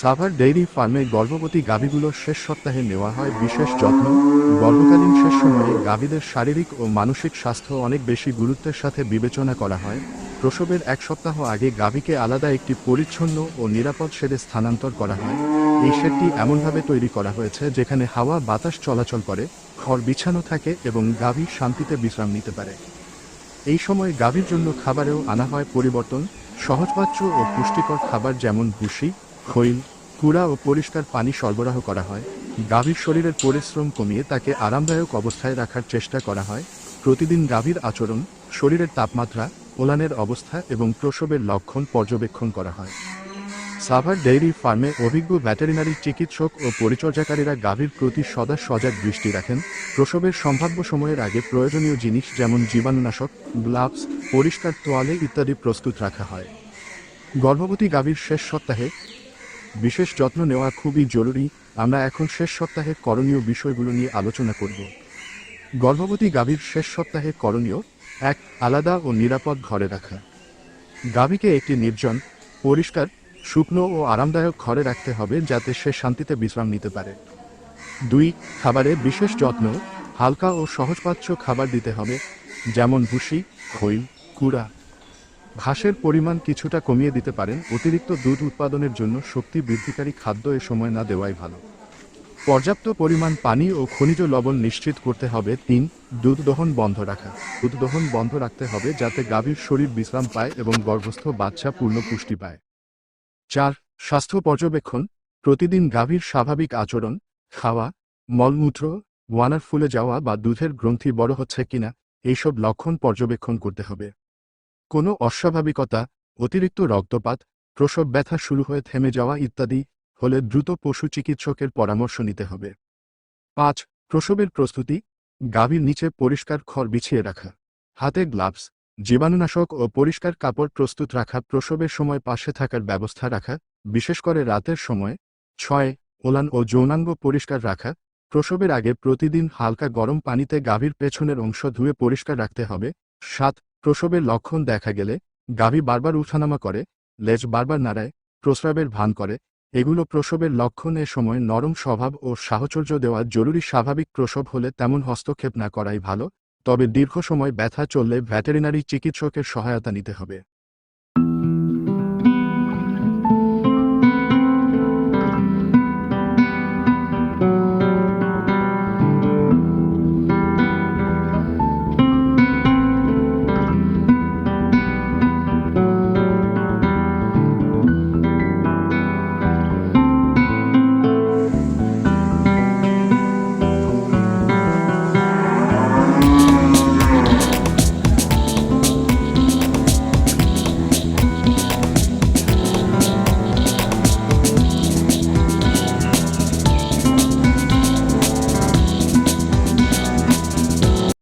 Savar dairy ফার্মে গর্ভবতী গাভীগুলোর শেষ সপ্তাহে নেওয়া হয়। বিশেষ যত্ন, গর্ভকালীন শেষ সময়ে গাভীদের শারীরিক ও মানসিক স্বাস্থ্য অনেক বেশি গুরুত্বের সাথে বিবেচনা করা হয়। প্রসবের এক সপ্তাহ আগে গাভীকে আলাদা একটি পরিচ্ছন্ন ও নিরাপদ শেডে স্থানান্তর করা হয়। এই শেডটি এমনভাবে তৈরি করা হয়েছে, যেখানে হাওয়া, বাতাস চলাচল করে খড় বিছানো থাকে এবং গাভী শান্তিতে বিশ্রাম নিতে পারে। এই সময় গাভীর জন্য খাবারেও আনা হয় পরিবর্তন, সহজপাচ্য ও পুষ্টিকর খাবার যেমন ভুসি খৈল, কুড়া ও পরিষ্কার পানি সরবরাহ করা হয়। গাভীর শরীরের পরিশ্রম কমিয়ে তাকে আরামদায়ক অবস্থায় রাখার চেষ্টা করা হয়। প্রতিদিন গাভীর আচরণ, শরীরের তাপমাত্রা, ওলানের অবস্থা এবং প্রসবের লক্ষণ পর্যবেক্ষণ করা হয়। সাভার ডেইরি ফার্মে অভিজ্ঞ ভেটেরিনারি চিকিৎসক ও পরিচর্যাকারীরা গাভীর প্রতি সদা সজাগ দৃষ্টি রাখেন। প্রসবের সম্ভাব্য সময়ের আগে প্রয়োজনীয় জিনিস যেমন জীবাণুনাশক, গ্লাভস, পরিষ্কার তোয়ালে ইত্যাদি প্রস্তুত রাখা হয়। গর্ভবতী গাভীর শেষ সপ্তাহে বিশেষ যত্ন নেওয়া খুবই জরুরি। আমরা এখন শেষ সপ্তাহে করণীয় বিষয়গুলো নিয়ে আলোচনা করব। গর্ভবতী গাভীর শেষ সপ্তাহে করণীয় এক, আলাদা ও নিরাপদ ঘরে রাখা। গাভীকে একটি নির্জন, পরিষ্কার, শুকনো ও আরামদায়ক ঘরে রাখতে হবে যাতে সে শান্তিতে বিশ্রাম নিতে পারে। দুই, খাবারে বিশেষ যত্ন, হালকা ও সহজপাচ্য খাবার দিতে হবে, যেমন ভুসি, খৈল, কুড়া। ঘাসের পরিমাণ কিছুটা কমিয়ে দিতে পারেন, অতিরিক্ত দুধ উৎপাদনের জন্য শক্তি বৃদ্ধিকারী খাদ্য এ সময় না দেওয়াই ভালো। পর্যাপ্ত পরিমাণ পানি ও খনিজ লবণ নিশ্চিত করতে হবে। তিন, দুধ দহন বন্ধ রাখা। দুধ দহন বন্ধ রাখতে হবে যাতে গাভীর শরীর বিশ্রাম পায় এবং গর্ভস্থ বাচ্চা পূর্ণ পুষ্টি পায়। চার, স্বাস্থ্য পর্যবেক্ষণ। প্রতিদিন গাভীর স্বাভাবিক আচরণ, খাওয়া, মলমূত্র, ওয়ানার ফুলে যাওয়া বা দুধের গ্রন্থি বড় হচ্ছে কিনা, এইসব লক্ষণ পর্যবেক্ষণ করতে হবে। কোনো অস্বাভাবিকতা, অতিরিক্ত রক্তপাত, প্রসব ব্যথা শুরু হয়ে থেমে যাওয়া ইত্যাদি হলে দ্রুত পশু চিকিৎসকের পরামর্শ নিতে হবে। পাঁচ, প্রসবের প্রস্তুতি, গাভীর নিচে পরিষ্কার খড় বিছিয়ে রাখা। হাতে গ্লাভস, জীবাণুনাশক ও পরিষ্কার কাপড় প্রস্তুত রাখা, প্রসবের সময় পাশে থাকার ব্যবস্থা রাখা, বিশেষ করে রাতের সময়। ছয়, ওলান ও যৌনাঙ্গ পরিষ্কার রাখা। প্রসবের আগে প্রতিদিন হালকা গরম পানিতে গাভীর পেছনের অংশ ধুয়ে পরিষ্কার রাখতে হবে। সাত প্রসবের লক্ষণ দেখা গেলে গাভী বারবার উঠানামা করে, লেজ বারবার নাড়ায়, প্রস্রাবের ভান করে। এগুলো প্রসবের লক্ষণ এ সময় নরম স্বভাব ও সাহচর্য দেওয়া জরুরি স্বাভাবিক প্রসব হলে তেমন হস্তক্ষেপ না করাই ভালো, তবে দীর্ঘ সময় ব্যথা চললে ভ্যাটেরিনারি চিকিৎসকের সহায়তা নিতে হবে।